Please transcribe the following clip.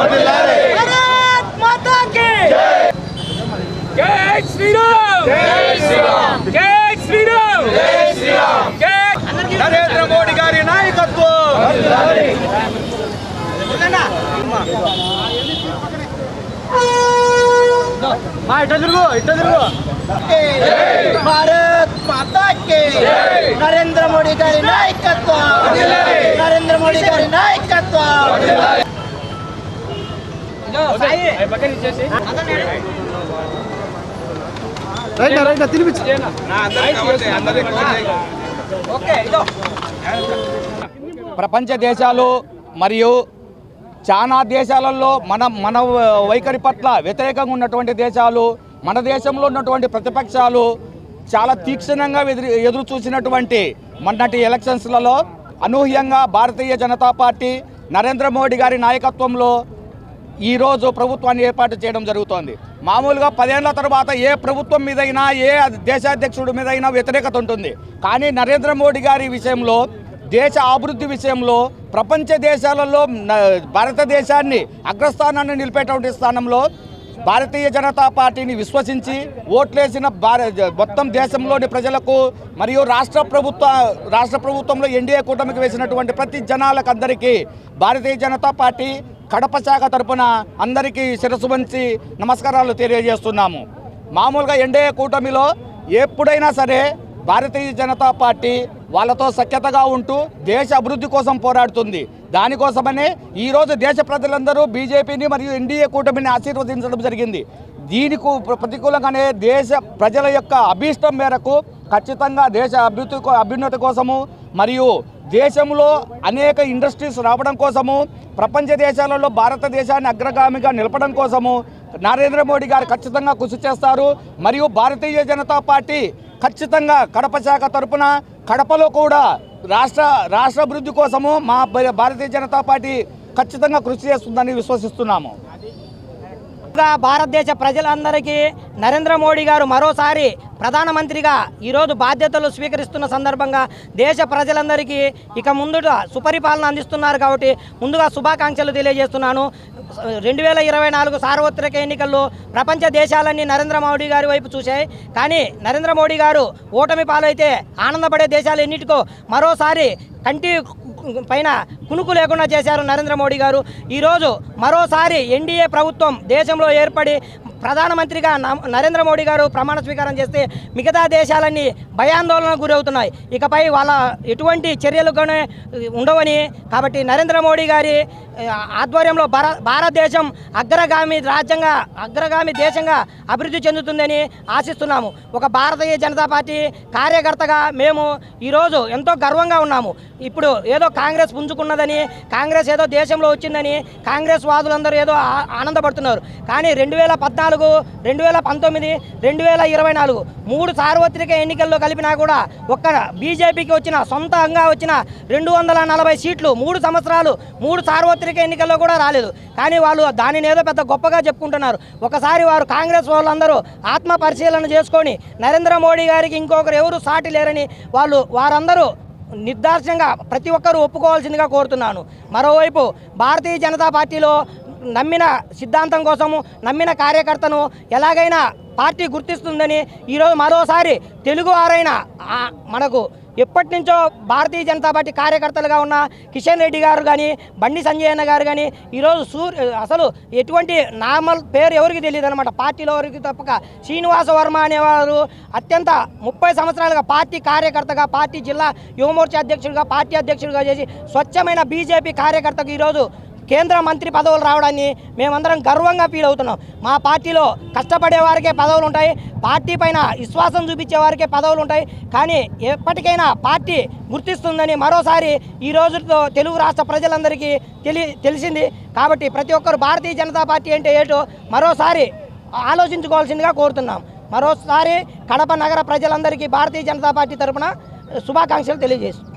భారత్ మాతా కి జై శ్రీరామ్ జై శ్రీరామ్ జై శ్రీరామ్ జై శ్రీరామ్ నరేంద్ర మోడీ గారి నాయకత్వం ఇట్ట తిరుగు భారత్ మాతాకి నరేంద్ర మోడీ గారి నాయకత్వం నరేంద్ర మోడీ గారి నాయకత్వం రైట్ రైట్ తినిపించు. ప్రపంచ దేశాలు మరియు చాలా దేశాలలో మన మన వైఖరి పట్ల వ్యతిరేకంగా ఉన్నటువంటి దేశాలు మన దేశంలో ఉన్నటువంటి ప్రతిపక్షాలు చాలా తీక్షణంగా ఎదురు ఎదురు చూసినటువంటి మొన్నటి ఎలక్షన్స్లలో అనూహ్యంగా భారతీయ జనతా పార్టీ నరేంద్ర మోడీ గారి నాయకత్వంలో ఈరోజు ప్రభుత్వాన్ని ఏర్పాటు చేయడం జరుగుతోంది. మామూలుగా పదేళ్ళ తర్వాత ఏ ప్రభుత్వం మీదైనా ఏ దేశాధ్యక్షుడి మీదైనా వ్యతిరేకత ఉంటుంది. కానీ నరేంద్ర మోడీ గారి విషయంలో దేశ అభివృద్ధి విషయంలో ప్రపంచ దేశాలలో భారతదేశాన్ని అగ్రస్థానాన్ని నిలిపేటువంటి స్థానంలో భారతీయ జనతా పార్టీని విశ్వసించి ఓట్లేసిన భార మొత్తం దేశంలోని ప్రజలకు మరియు రాష్ట్ర ప్రభుత్వ రాష్ట్ర ప్రభుత్వంలో ఎన్డీఏ కూటమికి వేసినటువంటి ప్రతి జనాలకు అందరికీ భారతీయ జనతా పార్టీ కడప శాఖ తరపున అందరికీ శిరస్సు వంచి నమస్కారాలు తెలియజేస్తున్నాము. మామూలుగా ఎన్డీఏ కూటమిలో ఎప్పుడైనా సరే భారతీయ జనతా పార్టీ వాళ్ళతో సఖ్యతగా ఉంటూ దేశ అభివృద్ధి కోసం పోరాడుతుంది. దానికోసమనే ఈరోజు దేశ ప్రజలందరూ బీజేపీని మరియు ఎన్డీఏ కూటమిని ఆశీర్వదించడం జరిగింది. దీనికి ప్రతికూలంగానే దేశ ప్రజల యొక్క అభీష్టం మేరకు ఖచ్చితంగా దేశ అభివృద్ధి అభ్యున్నతి కోసము మరియు దేశంలో అనేక ఇండస్ట్రీస్ రావడం కోసము ప్రపంచ దేశాలలో భారతదేశాన్ని అగ్రగామిగా నిలపడం కోసము నరేంద్ర మోడీ గారు ఖచ్చితంగా కృషి చేస్తారు. మరియు భారతీయ జనతా పార్టీ ఖచ్చితంగా కడప శాఖ తరపున కడపలో కూడా రాష్ట్ర రాష్ట్ర అభివృద్ధి కోసము మా భారతీయ జనతా పార్టీ ఖచ్చితంగా కృషి చేస్తుందని విశ్వసిస్తున్నాము. భారతదేశ ప్రజలందరికీ నరేంద్ర మోడీ గారు మరోసారి ప్రధానమంత్రిగా ఈరోజు బాధ్యతలు స్వీకరిస్తున్న సందర్భంగా దేశ ప్రజలందరికీ ఇక ముందుట సుపరిపాలన అందిస్తున్నారు కాబట్టి ముందుగా శుభాకాంక్షలు తెలియజేస్తున్నాను. రెండు వేల ఇరవై నాలుగు సార్వత్రిక ఎన్నికల్లో ప్రపంచ దేశాలన్నీ నరేంద్ర మోడీ గారి వైపు చూశాయి. కానీ నరేంద్ర మోడీ గారు ఓటమి పాలైతే ఆనందపడే దేశాలు ఎన్నిటికో మరోసారి కంటి పైన కునుకు లేకుండా చేశారు నరేంద్ర మోడీ గారు. ఈరోజు మరోసారి ఎన్డీఏ ప్రభుత్వం దేశంలో ఏర్పడి ప్రధానమంత్రిగా నరేంద్ర మోడీ గారు ప్రమాణ స్వీకారం చేస్తే మిగతా దేశాలన్నీ భయాందోళనకు గురవుతున్నాయి. ఇకపై వాళ్ళ ఎటువంటి చర్యలు కూడా ఉండవని కాబట్టి నరేంద్ర మోడీ గారి ఆధ్వర్యంలో భార భారతదేశం అగ్రగామి రాజ్యంగా అగ్రగామి దేశంగా అభివృద్ధి చెందుతుందని ఆశిస్తున్నాము. ఒక భారతీయ జనతా పార్టీ కార్యకర్తగా మేము ఈరోజు ఎంతో గర్వంగా ఉన్నాము. ఇప్పుడు ఏదో కాంగ్రెస్ పుంజుకున్నదని కాంగ్రెస్ ఏదో దేశంలో వచ్చిందని కాంగ్రెస్ వాదులందరూ ఏదో ఆనందపడుతున్నారు. కానీ రెండు వేల పద్నాలుగు రెండు వేల పంతొమ్మిది రెండు వేల ఇరవై నాలుగు. మూడు సార్వత్రిక ఎన్నికల్లో కలిపినా కూడా ఒక్క బీజేపీకి వచ్చిన సొంతంగా వచ్చిన రెండు వందల నలభై సీట్లు మూడు సంవత్సరాలు మూడు సార్వత్రిక ఎన్నికల్లో కూడా రాలేదు. కానీ వాళ్ళు దానిని ఏదో పెద్ద గొప్పగా చెప్పుకుంటున్నారు. ఒకసారి వారు కాంగ్రెస్ వాళ్ళందరూ ఆత్మ పరిశీలన చేసుకొని నరేంద్ర మోడీ గారికి ఇంకొకరు ఎవరు సాటి లేరని వాళ్ళు వారందరూ నిర్దార్శంగా ప్రతి ఒక్కరూ ఒప్పుకోవాల్సిందిగా కోరుతున్నాను. మరోవైపు భారతీయ జనతా పార్టీలో నమ్మిన సిద్ధాంతం కోసము నమ్మిన కార్యకర్తను ఎలాగైనా పార్టీ గుర్తిస్తుందని ఈరోజు మరోసారి తెలుగు వారైన మనకు ఎప్పటి నుంచో భారతీయ జనతా పార్టీ కార్యకర్తలుగా ఉన్న కిషన్ రెడ్డి గారు కానీ బండి సంజయ్ అన్న గారు కానీ ఈరోజు సూర్ అసలు ఎటువంటి నార్మల్ పేరు ఎవరికి తెలియదు అనమాట పార్టీలో ఎవరికి తప్పక శ్రీనివాస వర్మ అనేవారు అత్యంత ముప్పై సంవత్సరాలుగా పార్టీ కార్యకర్తగా పార్టీ జిల్లా యువమోర్చా అధ్యక్షుడిగా పార్టీ అధ్యక్షుడిగా చేసి స్వచ్ఛమైన బీజేపీ కార్యకర్తకు ఈరోజు కేంద్ర మంత్రి పదవులు రావడాన్ని మేమందరం గర్వంగా ఫీల్ అవుతున్నాం. మా పార్టీలో కష్టపడే వారికే పదవులు ఉంటాయి పార్టీ పైన విశ్వాసం చూపించే వారికే పదవులు ఉంటాయి. కానీ ఎప్పటికైనా పార్టీ గుర్తిస్తుందని మరోసారి ఈ రోజుతో తెలుగు రాష్ట్ర ప్రజలందరికీ తెలి తెలిసింది. కాబట్టి ప్రతి ఒక్కరు భారతీయ జనతా పార్టీ అంటే ఏటో మరోసారి ఆలోచించుకోవాల్సిందిగా కోరుతున్నాం. మరోసారి కడప నగర ప్రజలందరికీ భారతీయ జనతా పార్టీ తరపున శుభాకాంక్షలు తెలియజేస్తుంది